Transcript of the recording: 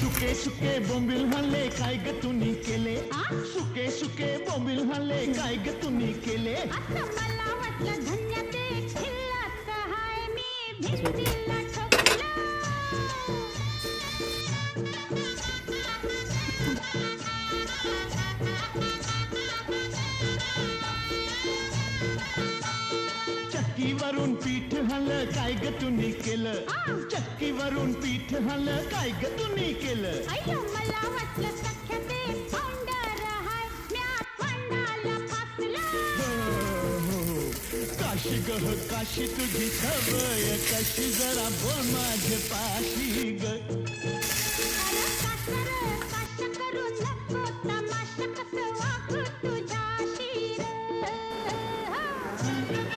सुके सुके बोंबील हल्ले काय ग तुम्ही केले आ? सुके सुके बोंबील हल्ले काय ग तुम्ही केले आता मला वाटलं धन्य ते खिल्लात हाय मी भिंतीला चक्की वरून पीठ हल काय ग तुम्ही केलं? चक्कीवरून पीठ हल काय ग तुम्ही केलं? हो, हो, हो. काशी गह काशी तुझी खवय कशी जरा बोल माझे पाशी ग.